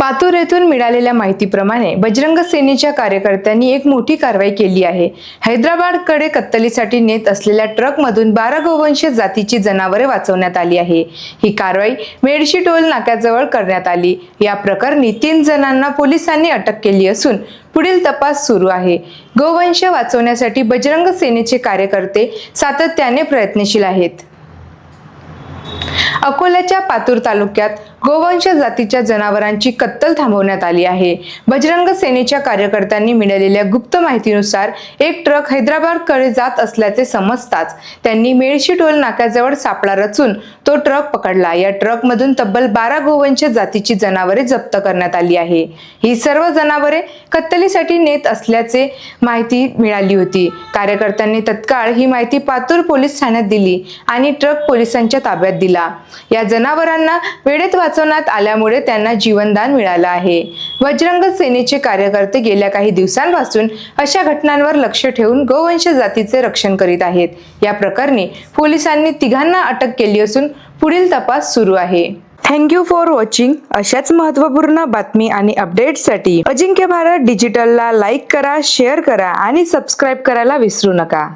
पातूर येथून मिळालेल्या माहितीप्रमाणे बजरंग सेनेच्या कार्यकर्त्यांनी एक मोठी कारवाई केली आहे. हैदराबादकडे कत्तलीसाठी नेत असलेल्या ट्रकमधून बारा गोवंश जातीची जनावरे वाचवण्यात आली आहे. ही कारवाई मेडशी टोल नाक्याजवळ करण्यात आली. या प्रकरणी तीन जणांना पोलिसांनी अटक केली असून पुढील तपास सुरू आहे. गोवंश वाचवण्यासाठी बजरंग सेनेचे कार्यकर्ते सातत्याने प्रयत्नशील आहेत. अकोल्याच्या पातूर तालुक्यात गोवंश जातीच्या जनावरांची कत्तल थांबवण्यात आली आहे. बजरंग सेनेच्या कार्यकर्त्यांनी मिळालेल्या गुप्त माहितीनुसार एक ट्रक हैदराबादकडे जात असल्याचे समजताच त्यांनी मेळशी टोल नाक्याजवळ सापळा रचून तो ट्रक पकडला. या ट्रकमधून तब्बल बारा गोवंश जातीची जनावरे जप्त करण्यात आली आहे. ही सर्व जनावरे कत्तलीसाठी नेत असल्याचे माहिती मिळाली होती. कार्यकर्त्यांनी तत्काळ ही माहिती पातूर पोलीस ठाण्यात दिली आणि ट्रक पोलिसांच्या ताब्यात दिला. या जनावरांना वेळेत वाचवण्यात आल्यामुळे त्यांना जीवनदान मिळालं आहे. बजरंग सेनेचे कार्यकर्ते गेल्या काही दिवसांपासून अशा घटनांवर लक्ष ठेवून गोवंश जातीचे रक्षण करीत आहेत. या प्रकरणी पोलिसांनी तिघांना अटक केली असून पुढील तपास सुरू आहे. थँक्यू फॉर वॉचिंग अशाच महत्त्वपूर्ण बातमी आणि अपडेट्ससाठी अजिंक्य भारत डिजिटलला लाईक करा शेअर करा आणि सबस्क्राईब करायला विसरू नका.